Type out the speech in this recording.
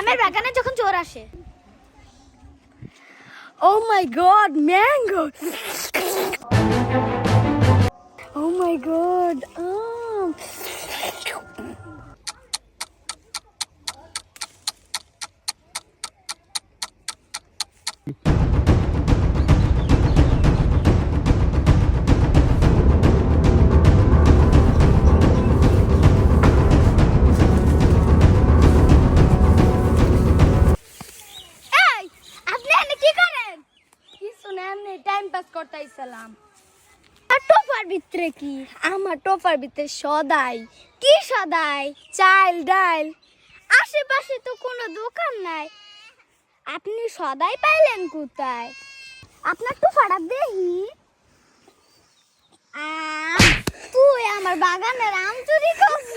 আমের বাগানে যখন চোর আসে। ও my God mango oh my God time pass করতেছিলাম আর টোপার ভিতরে কি? আমার টোপার ভিতরে সদাই। কি সদাই? চাল, ডাল। আশেপাশে তো কোনো দোকান নাই। আপনি সদাই পাইলেন কোথায়? আপনার টোপাটা দেখি তুই আমার বাগানের আম চুরি করছ।